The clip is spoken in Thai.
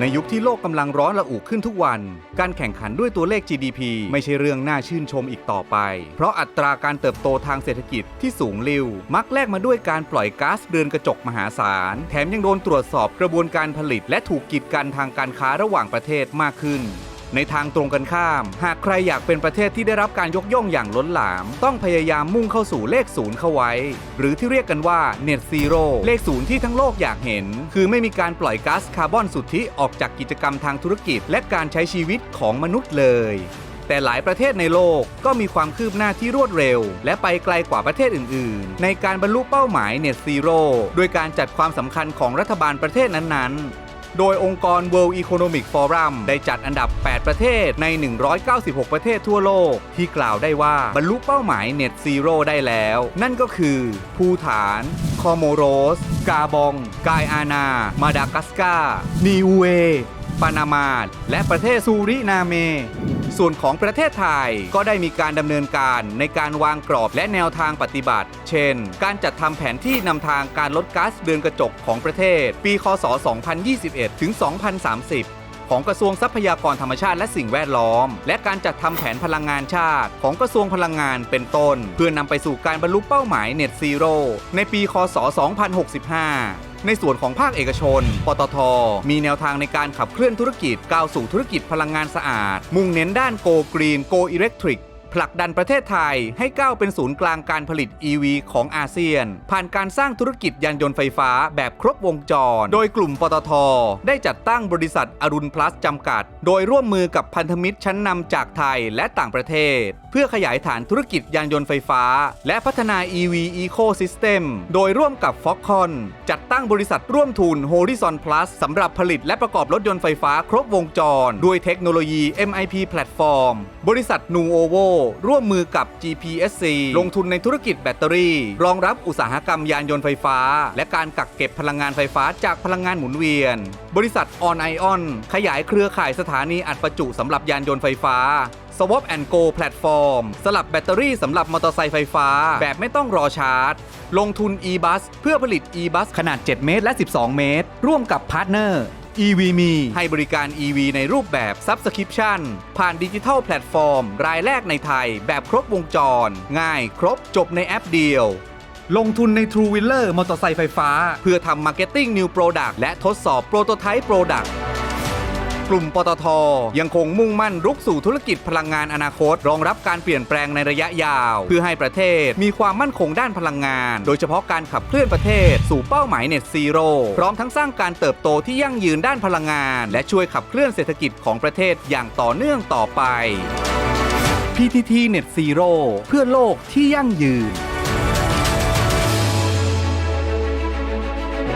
ในยุคที่โลกกำลังร้อนระอุขึ้นทุกวัน การแข่งขันด้วยตัวเลข GDP ไม่ใช่เรื่องน่าชื่นชมอีกต่อไป เพราะอัตราการเติบโตทางเศรษฐกิจที่สูงลิ่วมักแลกมาด้วยการปล่อยก๊าซเรือนกระจกมหาศาล แถมยังโดนตรวจสอบกระบวนการผลิต และถูกกีดกันทางการค้าระหว่างประเทศมากขึ้น ในทางตรงกันข้าม หากใครอยากเป็นประเทศที่ได้รับการยกย่องอย่างล้นหลาม ต้องพยายามมุ่งเข้าสู่เลขศูนย์เข้าไว้ หรือที่เรียกกันว่า Net Zero เลขศูนย์ที่ทั้งโลกอยากเห็น คือไม่มีการปล่อยก๊าซคาร์บอนสุทธิออกจากกิจกรรมทางธุรกิจ และการใช้ชีวิตของมนุษย์เลยแต่หลายประเทศในโลกก็มีความคืบหน้าที่รวดเร็ว และไปไกลกว่าประเทศอื่น ๆ ในการบรรลุเป้าหมาย Net Zero โดยการจัดความสำคัญของรัฐบาลประเทศนั้น ๆ โดยองค์กร World Economic Forum ได้จัดอันดับ 8 ประเทศใน 196 ประเทศทั่วโลก ที่กล่าวได้ว่าบรรลุเป้าหมาย Net Zero ได้แล้ว นั่นก็คือภูฐาน คอโมโรส กาบอง กายอาณา มาดากัสการ์นิวเว ปานามา และประเทศซูรินาเม ส่วนของประเทศไทย ก็ได้มีการดำเนินการในการวางกรอบและแนวทางปฏิบัติ เช่น การจัดทำแผนที่นำทางการลดก๊าซเรือนกระจกของประเทศ ปี คศ 2021 ถึง 2030ของกระทรวงทรัพยากรธรรมชาติและสิ่งแวดล้อม และการจัดทำแผนพลังงานชาติ ของกระทรวงพลังงานเป็นต้น เพื่อนำไปสู่การบรรลุเป้าหมาย Net Zero ในปี คศ 2065 ในส่วนของภาคเอกชน ปตท มีแนวทางในการขับเคลื่อนธุรกิจก้าวสู่ธุรกิจพลังงานสะอาด มุ่งเน้นด้าน Go Green Go Electric ผลักดันประเทศไทยให้ก้าวเป็นศูนย์กลางการผลิต EV ของอาเซียน ผ่านการสร้างธุรกิจยานยนต์ไฟฟ้าแบบครบวงจร โดยกลุ่มปตท ได้จัดตั้งบริษัทอรุณพลัสจำกัด โดยร่วมมือกับพันธมิตรชั้นนำจากไทยและต่างประเทศ พื่อขยายฐานธุรกิจยานยนต์ไฟฟ้า และพัฒนา EV Ecosystem โดยร่วมกับ Foxconn จัดตั้งบริษัทร่วมทุน Horizon Plus สำหรับผลิตและประกอบรถยนต์ไฟฟ้าครบวงจร ด้วยเทคโนโลยี MIP Platform บริษัท Nuovo ร่วมมือกับ GPSC ลงทุนในธุรกิจแบตเตอรี่ รองรับอุตสาหกรรมยานยนต์ไฟฟ้า และการกักเก็บพลังงานไฟฟ้าจากพลังงานหมุนเวียน บริษัท On Ion ขยายเครือข่ายสถานีอัดประจุสำหรับยานยนต์ไฟฟ้า Swap and Go Platform สลับแบตเตอรี่สำหรับมอเตอร์ไซค์ไฟฟ้า แบบไม่ต้องรอชาร์จ ลงทุน e-bus เพื่อผลิต e-bus ขนาด 7 เมตร และ 12 เมตร ร่วมกับพาร์ทเนอร์ EVMe ให้บริการ EV ในรูปแบบ Subscription ผ่านดิจิทัลแพลตฟอร์ม รายแรกในไทย แบบครบวงจร ง่ายครบจบในแอปเดียว ลงทุนใน True Wheeler มอเตอร์ไซค์ไฟฟ้า เพื่อทำ Marketing New Product และทดสอบ Prototype Product กลุ่มปตท ยังคงมุ่งมั่นรุกสู่ธุรกิจพลังงานอนาคต รองรับการเปลี่ยนแปลงในระยะยาว เพื่อให้ประเทศมีความมั่นคงด้านพลังงาน โดยเฉพาะการขับเคลื่อนประเทศ สู่เป้าหมาย Net Zero พร้อมทั้งสร้างการเติบโตที่ยั่งยืนด้านพลังงาน และช่วยขับเคลื่อนเศรษฐกิจของประเทศอย่างต่อเนื่องต่อไป PTT Net Zero เพื่อโลกที่ยั่งยืน